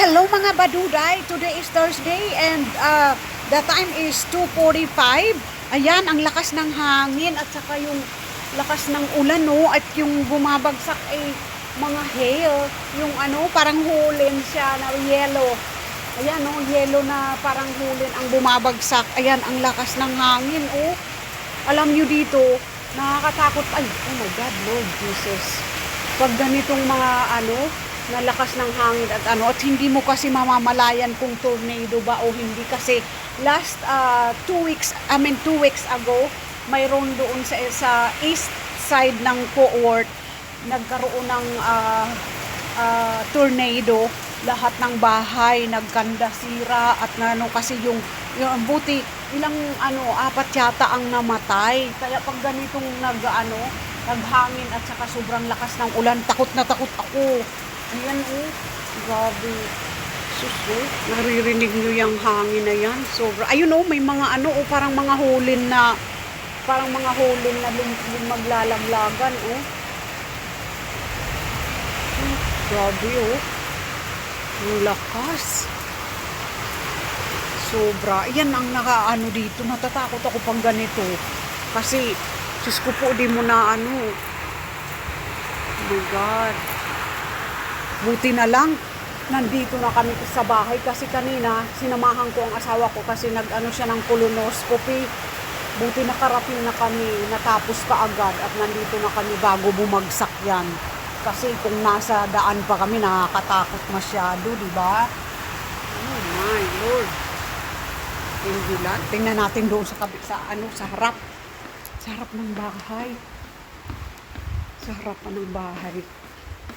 Hello mga baduday! Today is Thursday and uh, the time is 2.45. Ayan, ang lakas ng hangin at saka yung lakas ng ulan no at yung bumabagsak ay mga hail. Yung ano, parang hulin siya na yellow. Ayan no, yellow na parang hulin ang bumabagsak. Ayan, ang lakas ng hangin oh. Alam nyo dito, nakakatakot. Ay, oh my God, Lord Jesus. Pag ganitong mga ano, na lakas ng hangin at ano at hindi mo kasi mamamalayan kung tornado ba o hindi. Kasi last uh, two weeks I mean two weeks ago mayroon doon sa sa east side ng Fort nagkaroon ng uh, uh, tornado. Lahat ng bahay nagkanda sira at ano kasi yung yung buti ilang ano apat yata ang namatay. Kaya pag ganitong nag ano naghangin at saka sobrang lakas ng ulan takot na takot ako Ayan oh, grabe. Suso, naririnig nyo yung hangin na yan. Sobra. Ayun oh, may mga ano oh, parang mga hulin na, parang mga hulin na lum, lum maglalaglagan oh. Hmm, grabe oh. Ang lakas. Sobra. Yan ang nakaano dito. Natatakot ako pag ganito. Kasi, Diyos ko po, di mo na ano. Oh my God. Buti na lang, nandito na kami sa bahay kasi kanina sinamahan ko ang asawa ko kasi nag-ano siya ng colonoscopy. Buti nakarating na kami, natapos ka agad at nandito na kami bago bumagsak yan. Kasi kung nasa daan pa kami, nakakatakot masyado, di ba? Oh my Lord. Hindi lang. Tingnan natin doon sa, kabi, sa, ano, sa harap. Sa harap ng bahay. Sa harapan ng bahay.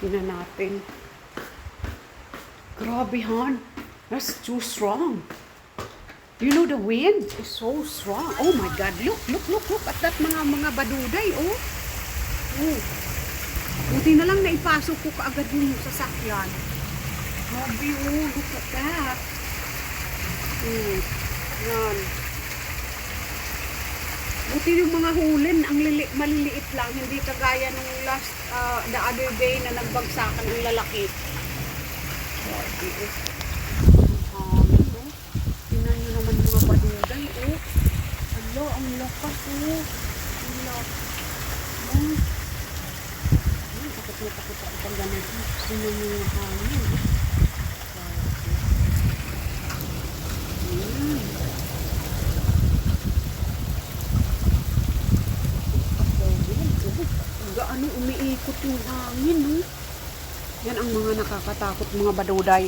Tingnan natin. Grabe, hon. That's too strong. You know the wind is so strong. Oh my God. Look, look, look, look at that mga mga baduday, oh. Oh. Buti na lang naipasok ko kaagad yung sasakyan. Grabe, oh. Look at that. Hmm. Yan. Buti yung mga hulin, ang lili, maliliit lang, hindi kagaya nung last, uh, the other day na nagbagsakan ang lalaki. Oh. Ang hangin, oh. Tingnan nyo naman yung mga badugay, oh. Alo, ang lakas, oh. Ang lakas. Oh. Ay, takot na takot ako pag ganito. Tingnan nyo yung hangin, oh. Umiikot yung hangin, no? Yan ang mga nakakatakot mga baduday.